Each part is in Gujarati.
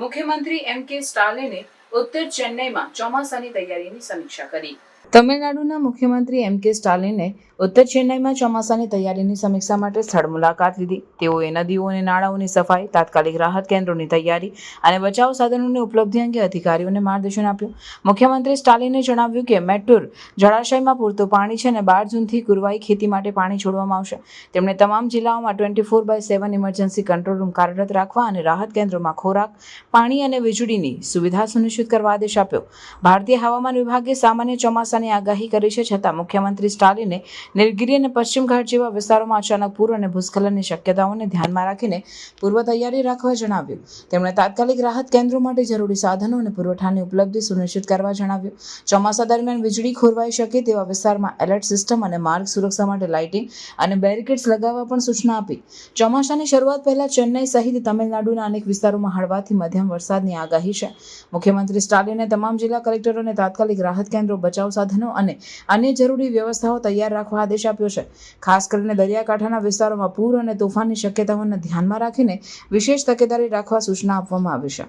મુખ્યમંત્રી એમ કે સ્ટાલિને ઉત્તર ચેન્નઈમાં ચોમાસાની તૈયારીની સમીક્ષા કરી. તમિલનાડુના મુખ્યમંત્રી એમ કે સ્ટાલિને ઉત્તર ચેન્નાઈમાં ચોમાસાની તૈયારીની સમીક્ષા માટે સ્થળ મુલાકાત લીધી. તેઓએ નદીઓ અને નાળાઓની સફાઈ, તાત્કાલિક રાહત કેન્દ્રોની તૈયારી અને બચાવ સાધનોની ઉપલબ્ધિ અંગે અધિકારીઓને માર્ગદર્શન આપ્યું. મુખ્યમંત્રી સ્ટાલિને જણાવ્યું કે મેટુર જળાશયમાં પૂરતું પાણી છે અને બાર જૂનથી કુરવાઈ ખેતી માટે પાણી છોડવામાં આવશે. તેમણે તમામ જિલ્લાઓમાં twenty four by seven emergency control room કાર્યરત રાખવા અને રાહત કેન્દ્રોમાં ખોરાક, પાણી અને વીજળીની સુવિધા સુનિશ્ચિત કરવા આદેશ આપ્યો. ભારતીય હવામાન વિભાગે સામાન્ય ચોમાસાની આગાહી કરી છે, છતાં મુખ્યમંત્રી સ્ટાલિને નીલગીરી અને પશ્ચિમ ઘાટ જેવા વિસ્તારોમાં અચાનક પૂર અને ભૂસ્ખલનની શક્યતાઓને ધ્યાનમાં રાખીને પૂર્વ તૈયારી રાખવા જણાવ્યું. તેમણે તાત્કાલિક રાહત કેન્દ્રો માટે જરૂરી સાધનો અને પુરવઠાની ઉપલબ્ધિ સુનિશ્ચિત કરવા જણાવ્યું. ચોમાસા દરમિયાન વીજળી ખોરવાઈ શકે તેવા વિસ્તારમાં એલર્ટ સિસ્ટમ અને માર્ગ સુરક્ષા માટે લાઇટિંગ અને બેરિકેડ્સ લગાવવા પણ સૂચના આપી. ચોમાસાની શરૂઆત પહેલા ચેન્નઈ સહિત તમિલનાડુના અનેક વિસ્તારોમાં હળવાથી મધ્યમ વરસાદની આગાહી છે. મુખ્યમંત્રી સ્ટાલિને તમામ જિલ્લા કલેક્ટરોને તાત્કાલિક રાહત કેન્દ્રો બચાવ સાધનો અને અન્ય જરૂરી વ્યવસ્થાઓ તૈયાર રાખવા આદેશ આપ્યો છે. ખાસ કરીને દરિયાકાંઠાના વિસ્તારોમાં પૂર અને તોફાનની શક્યતાઓને ધ્યાનમાં રાખીને વિશેષ તકેદારી રાખવા સૂચના આપવામાં આવી છે.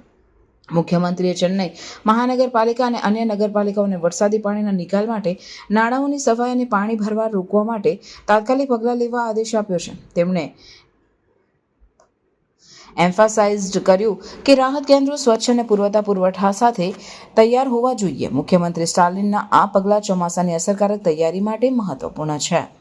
મુખ્યમંત્રીએ ચેન્નઈ મહાનગરપાલિકા અને અન્ય નગરપાલિકાઓને વરસાદી પાણીના નિકાલ માટે નાળાઓની સફાઈ અને પાણી ભરવા રોકવા માટે તાત્કાલિક પગલાં લેવા આદેશ આપ્યો છે. તેમણે એમ્ફાસાઇઝડ કર્યું કે રાહત કેન્દ્રો સ્વચ્છ અને પુરવઠા પુરવઠા સાથે તૈયાર હોવા જોઈએ. મુખ્યમંત્રી સ્ટાલિનના આ પગલાં ચોમાસાની અસરકારક તૈયારી માટે મહત્વપૂર્ણ છે.